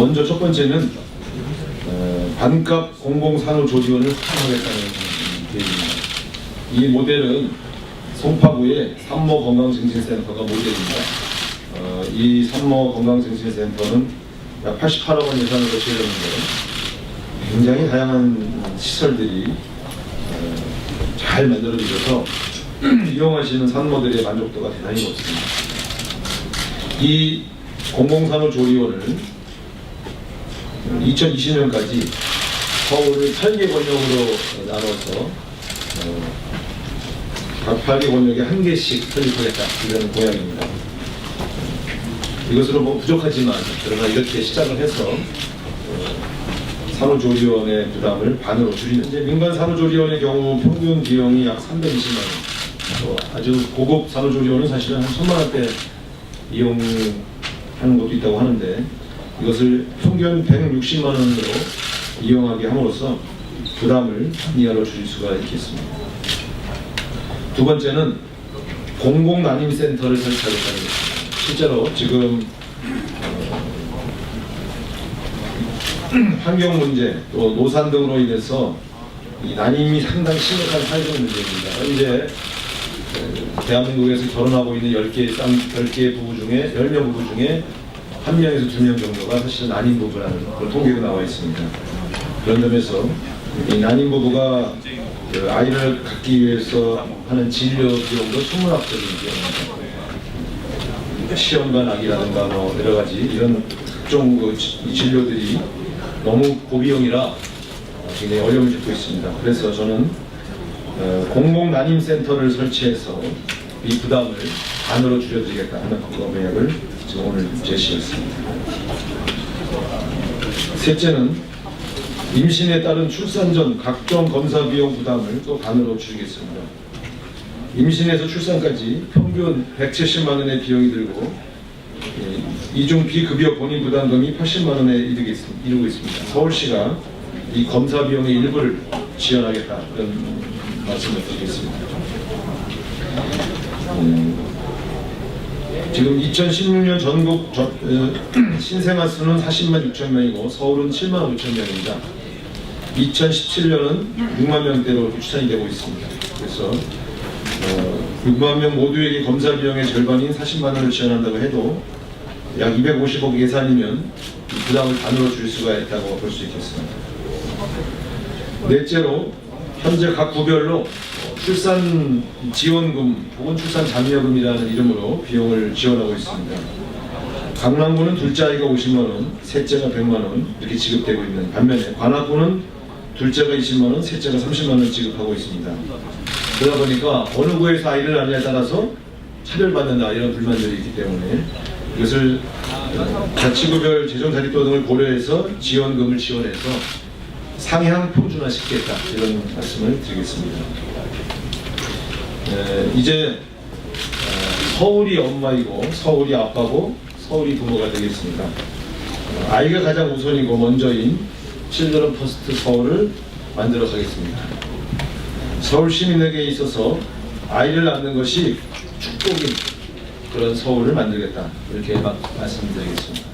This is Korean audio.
먼저 첫 번째는 어, 반값 공공산후조리원을 확충하겠다는 계획입니다. 이 모델은 송파구의 산모 건강증진센터가 모델입니다. 어, 이 산모 건강증진센터는 약 88억 원 예산으로 지어졌는데 굉장히 다양한 시설들이 어, 잘 만들어져서 이용하시는 산모들의 만족도가 대단히 높습니다. 이 공공산후조리원을 2020년까지 서울을 8개 권역으로 나눠서 어, 각 8개 권역에 한 개씩 설립하겠다 이런 공약입니다. 이것으로 뭐 부족하지만 그러나 이렇게 시작을 해서 어, 산후조리원의 부담을 반으로 줄이는 이제 민간 산후조리원의 경우 평균 비용이 약 320만 원. 또 아주 고급 산후조리원은 사실은 한 천만 원대 이용하는 것도 있다고 하는데 이것을 평균 160만 원으로 이용하게 함으로써 부담을 이하로 줄일 수가 있겠습니다. 두 번째는 공공 난임 센터를 설치하겠다는 것입니다. 실제로 지금 어, 환경 문제 또 노산 등으로 인해서 이 난임이 상당히 심각한 사회적 문제입니다. 현재 어, 대한민국에서 결혼하고 있는 10개, 쌍, 10개 부부 중에 10명 부부 중에 한 명에서 두 명 정도가 사실은 난임 부부라는 그런 통계가 나와 있습니다. 그런 점에서 이 난임 부부가 그 아이를 갖기 위해서 하는 진료 비용도 천문학적인 비용입니다. 시험관 악이라든가 뭐 여러 가지 이런 각종 그 진료들이 너무 고비용이라 굉장히 어려움을 겪고 있습니다. 그래서 저는 어, 공공 난임 센터를 설치해서 이 부담을 반으로 줄여드리겠다 하는 계약을 지금 오늘 제시했습니다. 셋째는 임신에 따른 출산 전 각종 검사 비용 부담을 또 반으로 줄이겠습니다. 임신에서 출산까지 평균 170만 원의 비용이 들고 예, 이중 비급여 본인 부담금이 80만 원에 이르고 있습니다. 서울시가 이 검사 비용의 일부를 지원하겠다 이런 말씀을 드리겠습니다. 음, 지금 2016년 전국 전- 어, 신생아 수는 40만 6천 명이고 서울은 7만 5천 명입니다. 2017년은 6만 명대로 추산이 되고 있습니다. 그래서 어, 6만 명 모두에게 검사 비용의 절반인 40만 원을 지원한다고 해도 약 250억 예산이면 이 부담을 반으로 줄 수가 있다고 볼 수 있겠습니다. 넷째로 현재 각 구별로 출산 지원금 혹은 출산 장려금이라는 이름으로 비용을 지원하고 있습니다. 강남구는 둘째 아이가 50만 원, 셋째가 100만 원 이렇게 지급되고 있는 반면에 관악구는 둘째가 20만 원, 셋째가 30만 원 지급하고 있습니다. 그러다 보니까 어느 구에서 아이를 낳느냐에 따라서 차별받는다 이런 불만들이 있기 때문에 이것을 자치구별 재정자립도 등을 고려해서 지원금을 지원해서 상향 평준화 시키겠다 이런 말씀을 드리겠습니다. 에, 이제 어, 서울이 엄마이고 서울이 아빠고 서울이 부모가 되겠습니다. 어, 아이가 가장 우선이고 먼저인 칠드런 퍼스트 서울을 만들어 가겠습니다. 서울 시민에게 있어서 아이를 낳는 것이 축복인 그런 서울을 만들겠다 이렇게 막 말씀드리겠습니다.